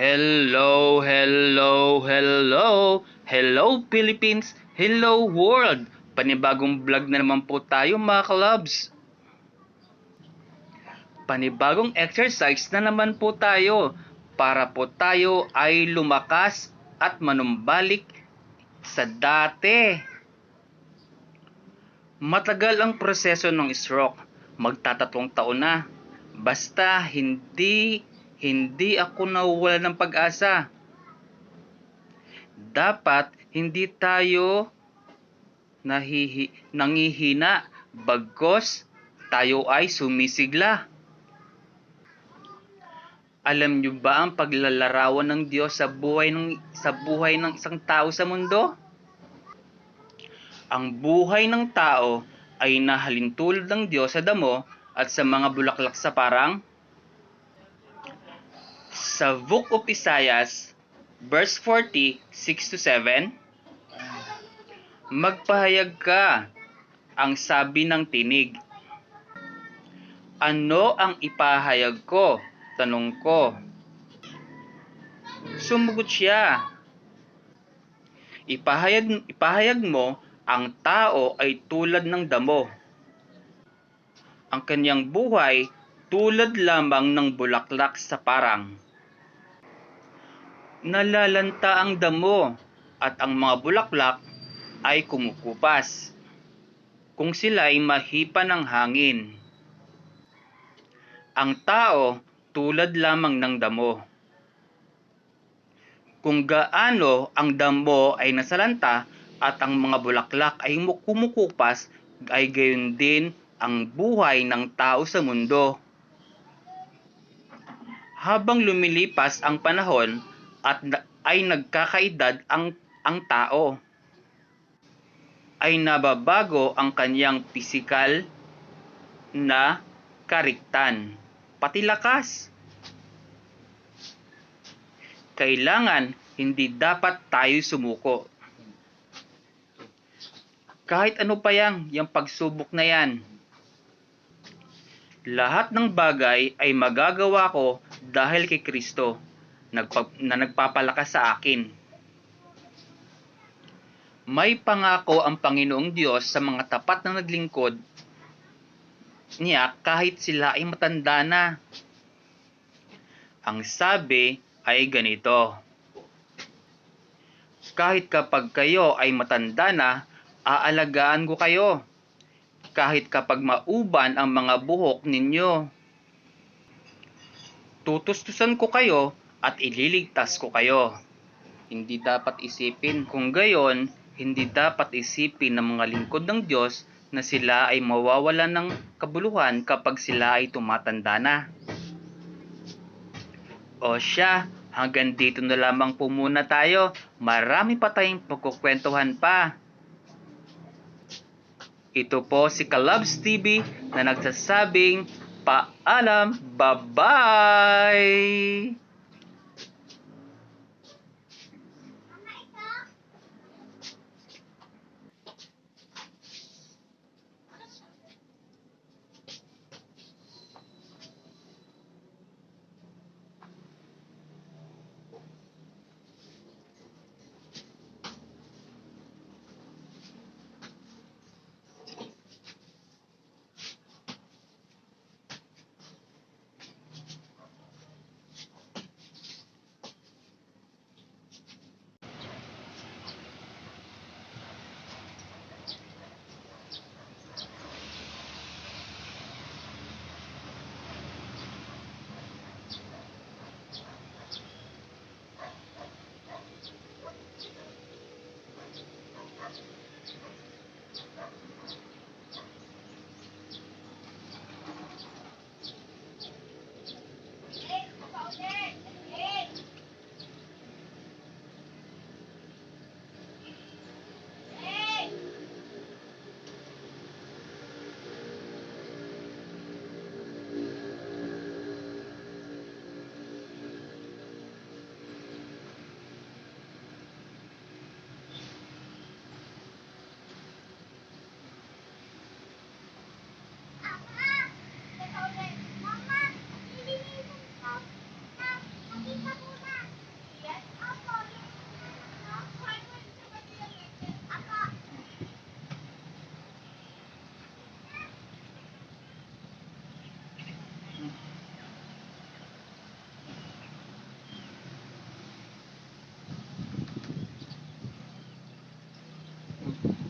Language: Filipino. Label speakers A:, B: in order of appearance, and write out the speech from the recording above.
A: Hello, hello, hello. Hello Philippines, hello world. Panibagong vlog na naman po tayo mga kalabs. Panibagong exercise na naman po tayo para po tayo ay lumakas at manumbalik sa dati. Matagal ang proseso ng stroke. Magtatatlong taon na. Basta hindi hindi ako nawawala ng pag-asa. Dapat hindi tayo nahihi, nangihina bagkos tayo ay sumisigla. Alam niyo ba ang paglalarawan ng Diyos sa buhay ng sa buhay ng isang tao sa mundo? Ang buhay ng tao ay nahalintulad ng Diyos sa damo at sa mga bulaklak sa parang sa Book of Isaiah, verse 40, 6 to 7, Magpahayag ka, ang sabi ng tinig. Ano ang ipahayag ko? Tanong ko. Sumugot siya. Ipahayag, ipahayag mo, ang tao ay tulad ng damo. Ang kanyang buhay tulad lamang ng bulaklak sa parang. Nalalanta ang damo at ang mga bulaklak ay kumukupas kung sila ay mahipa ng hangin. Ang tao tulad lamang ng damo. Kung gaano ang damo ay nasalanta at ang mga bulaklak ay kumukupas, ay gayon din ang buhay ng tao sa mundo. Habang lumilipas ang panahon at ay nagkakaedad ang, ang tao, ay nababago ang kanyang pisikal na kariktan, pati lakas. Kailangan hindi dapat tayo sumuko. Kahit ano pa yang, yung pagsubok na yan. Lahat ng bagay ay magagawa ko dahil kay Kristo nagpa, na nagpapalakas sa akin. May pangako ang Panginoong Diyos sa mga tapat na naglingkod niya kahit sila ay matanda na. Ang sabi ay ganito, Kahit kapag kayo ay matanda na, aalagaan ko kayo. Kahit kapag mauban ang mga buhok ninyo. Tutustusan ko kayo at ililigtas ko kayo. Hindi dapat isipin kung gayon, hindi dapat isipin ng mga lingkod ng Diyos na sila ay mawawalan ng kabuluhan kapag sila ay tumatanda na. O siya, hanggang dito na lamang po muna tayo. Marami pa tayong pagkukwentuhan pa. Ito po si Kalabs TV na nagsasabing paalam, bye-bye! Thank you.